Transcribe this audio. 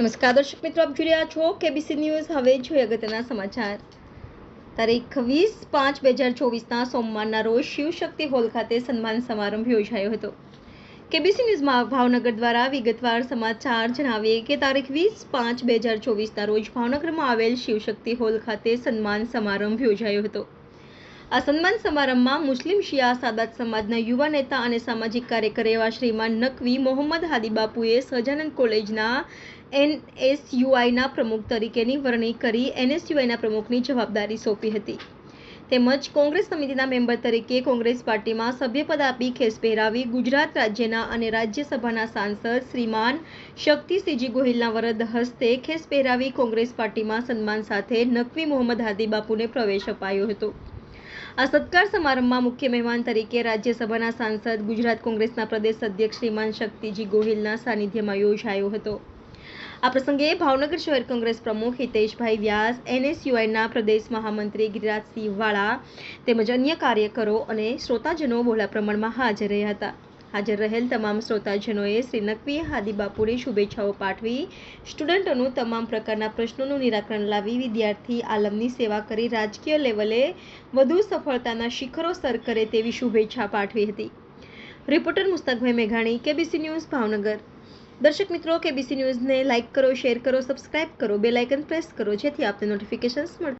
નમસ્કાર દર્શક મિત્રો, આપ જોઈ રહ્યા છો કેબીસી ન્યૂઝ હવે જોઈએ અગત્યના સમાચાર. તારીખ વીસ પાંચ બે હજાર ચોવીસના સોમવારના રોજ શિવશક્તિ હોલ ખાતે સન્માન સમારંભ યોજાયો હતો. કેબીસી ન્યૂઝમાં ભાવનગર દ્વારા વિગતવાર સમાચાર જણાવીએ કે તારીખ વીસ પાંચ બે હજાર ચોવીસના રોજ ભાવનગરમાં આવેલ શિવશક્તિ હોલ ખાતે સન્માન સમારંભ યોજાયો હતો. આ સન્માન સમારંભમાં મુસ્લિમ શિયા સાદાત સમાજના યુવા નેતા અને સામાજિક કાર્યકર એવા શ્રીમાન નકવી મોહમ્મદ હાદીબાપુએ સહજાનંદ કોલેજના એનએસયુઆઈના પ્રમુખ તરીકેની વરણી કરી એનએસયુઆઈના પ્રમુખની જવાબદારી સોંપી હતી. તેમજ કોંગ્રેસ સમિતિના મેમ્બર તરીકે કોંગ્રેસ પાર્ટીમાં સભ્યપદ આપી ખેસ પહેરાવી ગુજરાત રાજ્યના અને રાજ્યસભાના સાંસદ શ્રીમાન શક્તિસિંહજી ગોહિલના વરદ હસ્તે ખેસ પહેરાવી કોંગ્રેસ પાર્ટીમાં સન્માન સાથે નકવી મોહમ્મદ હાદી બાપુને પ્રવેશ અપાયો હતો. આ સત્કાર સમારંભમાં મુખ્ય મહેમાન તરીકે રાજ્યસભાના સાંસદ, ગુજરાત કોંગ્રેસના પ્રદેશ અધ્યક્ષ શ્રીમાન શક્તિજી ગોહિલના સાનિધ્યમાં યોજાયો હતો. આ પ્રસંગે ભાવનગર શહેર કોંગ્રેસ પ્રમુખ હિતેશભાઈ વ્યાસ, એનએસયુઆઈના પ્રદેશ મહામંત્રી ગિરિરાજસિંહ વાળા તેમજ અન્ય કાર્યકરો અને શ્રોતાજનો બહોળા પ્રમાણમાં હાજર રહ્યા હતા. હાજર રહેલ તમામ શ્રોતાજનોએ શ્રી નકવી હાદીબાપુરે શુભેચ્છાઓ પાઠવી. સ્ટુડન્ટોનું તમામ પ્રકારના પ્રશ્નોનું નિરાકરણ લાવી વિદ્યાર્થી આલમની સેવા કરી રાજકીય લેવલે વધુ સફળતાના શિખરો સર કરે તેવી શુભેચ્છા પાઠવી હતી. રિપોર્ટર મુસ્તકભાઈ મેઘાણી, કેબીસી ન્યૂઝ, ભાવનગર. દર્શક મિત્રો, કેબીસી ન્યૂઝને લાઇક કરો, શેર કરો, સબસ્ક્રાઇબ કરો, બેલ આઇકન પ્રેસ કરો, જેથી આપને નોટિફિકેશન્સ મળતા